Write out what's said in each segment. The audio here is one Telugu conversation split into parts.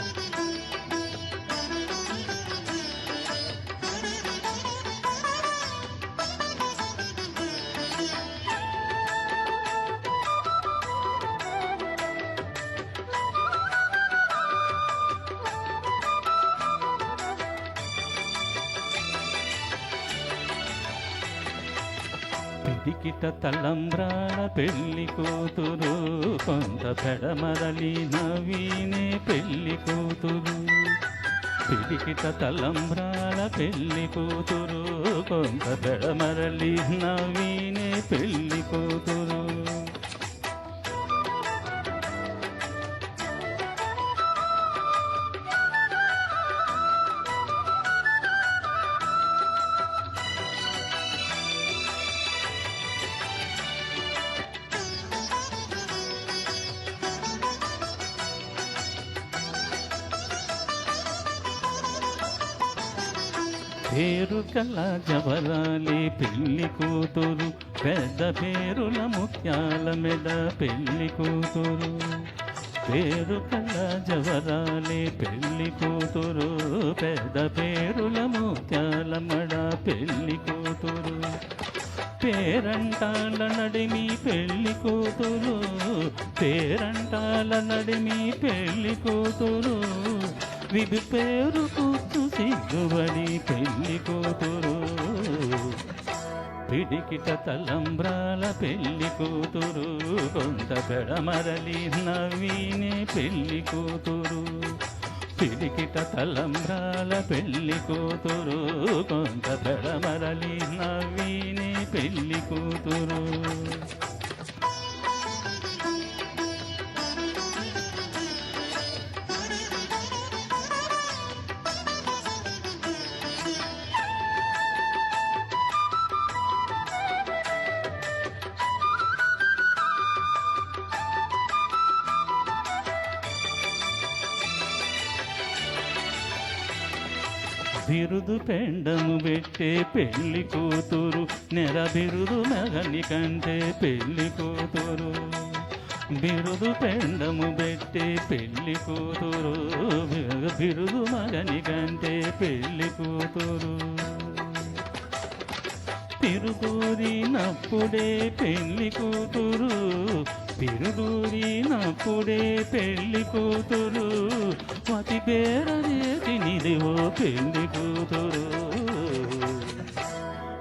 Thank you. పిడికిట తలంబ్రాల పెళ్ళి కూతురు కొంత పెడమరలి నవీనే పెళ్ళి కూతురు. పిడికిట తలంబ్రాల పెళ్ళి కూతురు కొంత పెడమరలి నవీనే పెళ్ళి కూతురు. పేరు కల జవరాలి పెళ్ళి కూతురు పెద్ద పేరుల ముత్యాల మెడ పెళ్ళి కూతురు. పేరు కల జవరాలి పెళ్ళి కూతురు పెద్ద పేరుల ముత్యాల మడ పెళ్ళి కూతురు. పేరంటాల నడిమి పెళ్ళి కూతురు పేరంటాల నడిమి పెళ్ళి కూతురు. విధి పేరు కూర్చు సిగ్గుబడి పెళ్ళి కూతురు. పిడికిట తలంబ్రాల పెళ్ళి కూతురు. కొంత పెడమరలి నవీనే పెళ్ళి కూతురు. పిడికిట తలంబ్రాల పెళ్ళి కూతురు. కొంత పెడమరలి నవీనే పెళ్ళి కూతురు. బిరుదు పెండము పెట్టే పెళ్ళి కూతురు నెర బిరుదు మగని కంటే పెళ్ళి కూతురు. బిరుదు పెండము పెట్టే పెళ్ళి కూతురు బిరుదు మగని కంటే పెళ్ళి కూతురు. పిరుదూరినప్పుడే పెళ్ళి కూతురు పిరుదూరినప్పుడే పెళ్ళి కూతురు. పతి పేరదేసి నిదివో పెళ్ళి కూతురు.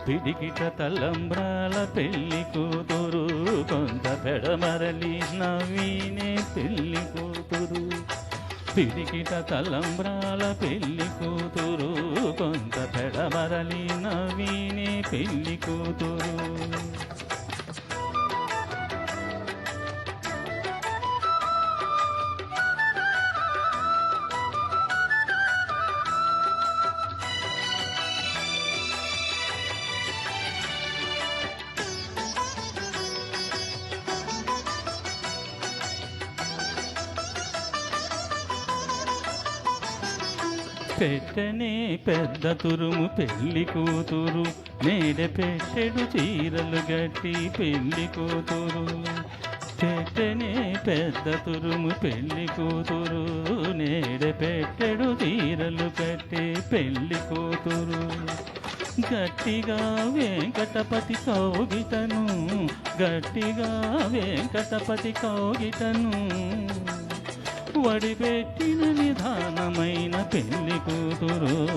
పిడికిట తలంబ్రాల పెళ్ళి కూతురు. కొంత పెడమరలి నవీనే పెళ్ళి కూతురు. పిడికిట తలంబ్రాల పెళ్ళి కూతురు. కొంత పెడమరలి నవీనే పెళ్ళి కూతురు. పెట్టనే పెద్ద తురుము పెళ్ళి కూతురు. నేడ పెట్టెడు చీరలు గట్టి పెళ్ళి కూతురు. పెట్టనే పెద్ద తురుము పెళ్ళి కూతురు. నేడ పెట్టెడు చీరలు కట్టి పెళ్ళి కూతురు. గట్టిగా వెంకటపతి కౌగితను గట్టిగా వెంకటపతి కౌగితను వడిపెట్టిన నిధానమైన పెళ్ళి కూతురు.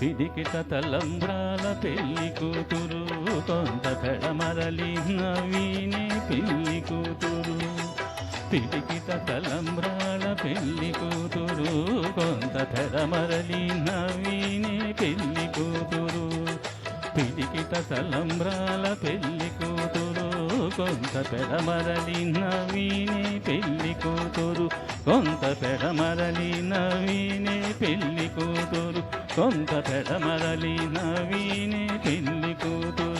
పిడికిట తలంబ్రాల పెళ్ళి కూతురు. కొంత పెడమరలి నవీనే పెళ్ళి కూతురు. పిడికిట తలంబ్రాల పెళ్ళి కూతురు. కొంత పెడమరలి నవీనే పెళ్ళి కూతురు. పిడికిట తలంబ్రాల పెళ్ళి కూతురు. కొంత పెడమరలి నవీనే పెళ్ళి కూతురు. కొంత పెడమరలి నవీనే పెళ్ళి కూతురు. కొంత పెడమరలి నవీనే పెళ్ళి కూతురు.